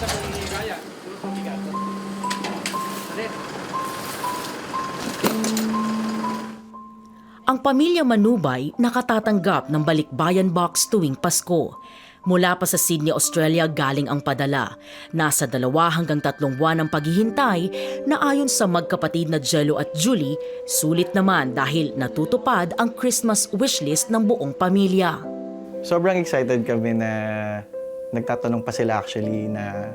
sa kung hindi kaya. Puro pabigat. Dali. Ang pamilya Manubay nakatatanggap ng balikbayan box tuwing Pasko. Mula pa sa Sydney, Australia galing ang padala. Nasa dalawa hanggang tatlong buwan ang paghihintay na ayon sa magkapatid na Jello at Julie, sulit naman dahil natutupad ang Christmas wishlist ng buong pamilya. Sobrang excited kami na nagtatanong pa sila actually na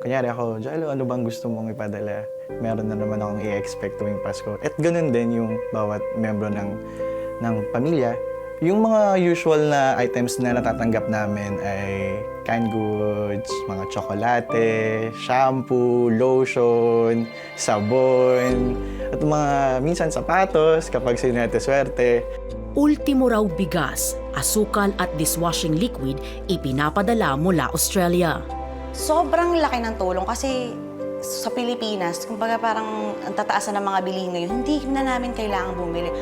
kunyari ako, Jalo, ano bang gusto mong ipadala? Meron na naman akong i-expect tuwing Pasko. At ganun din yung bawat membro ng, ng pamilya. Yung mga usual na items na natatanggap namin ay canned goods, mga tsokolate, shampoo, lotion, sabon, at mga minsan sapatos kapag sinete swerte. Ultimo raw bigas, asukal at dishwashing liquid ipinapadala mula Australia. Sobrang laki ng tulong kasi sa Pilipinas, kumbaga parang ang tataasan ng mga bilihin ngayon, hindi na namin kailangan bumili.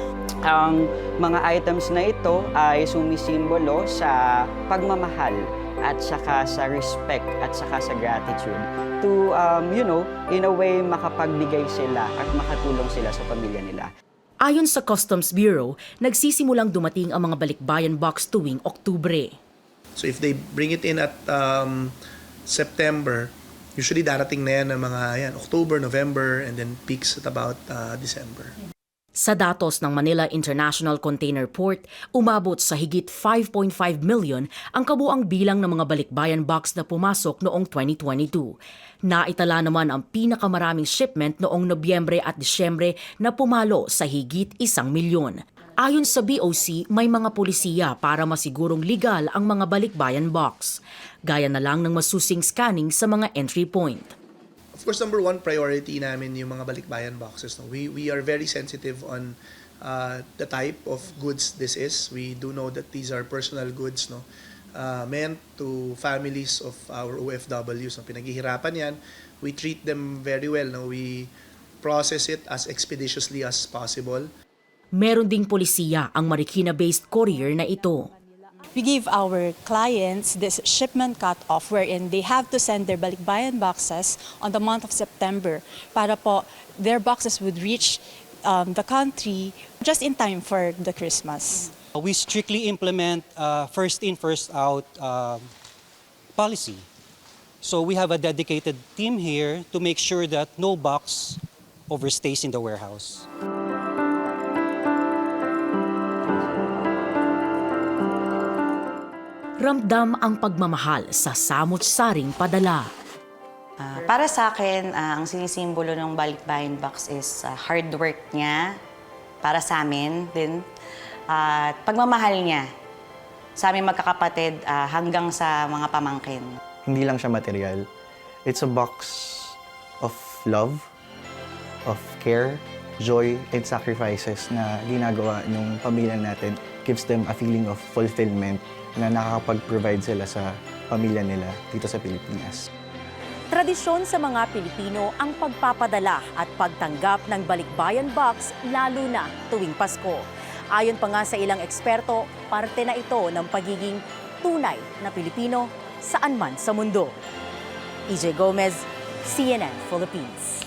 Ang mga items na ito ay sumisimbolo sa pagmamahal at saka sa respect at saka sa gratitude to, um, you know, in a way makapagbigay sila at makatulong sila sa pamilya nila. Ayon sa Customs Bureau, nagsisimulang dumating ang mga balikbayan box tuwing Oktubre. So if they bring it in at um, September, usually darating na yan ng mga yan, October, November, and then peaks at about uh, December. Sa datos ng Manila International Container Port, umabot sa higit 5.5 million ang kabuang bilang ng mga balikbayan box na pumasok noong 2022. Naitala naman ang pinakamaraming shipment noong Nobyembre at Disyembre na pumalo sa higit isang milyon. Ayon sa BOC, may mga polisiya para masigurong legal ang mga balikbayan box. Gaya na lang ng masusing scanning sa mga entry point. Of course, number one priority namin yung mga balikbayan boxes. No? We, we are very sensitive on uh, the type of goods this is. We do know that these are personal goods no? uh, meant to families of our OFWs. No? Pinaghihirapan yan. We treat them very well. No? We process it as expeditiously as possible. Meron ding polisiya ang Marikina-based courier na ito. We give our clients this shipment cut-off wherein they have to send their balikbayan boxes on the month of September para po their boxes would reach um, the country just in time for the Christmas. We strictly implement uh, first in, first out um, policy. So we have a dedicated team here to make sure that no box overstays in the warehouse. Ramdam ang pagmamahal sa samot-saring padala. Ah, para sa akin, ah, ang sinisimbolo ng balikbayan box is ah, hard work niya para sa amin din. At pagmamahal niya sa aming magkakapatid ah, hanggang sa mga pamangkin. Hindi lang siya material. It's a box of love, of care, joy, and sacrifices na ginagawa ng pamilya natin. Gives them a feeling of fulfillment na nakakapag-provide sila sa pamilya nila dito sa Pilipinas. Tradisyon sa mga Pilipino ang pagpapadala at pagtanggap ng balikbayan box lalo na tuwing Pasko. Ayon pa nga sa ilang eksperto, parte na ito ng pagiging tunay na Pilipino saan man sa mundo. EJ Gomez, CNN Philippines.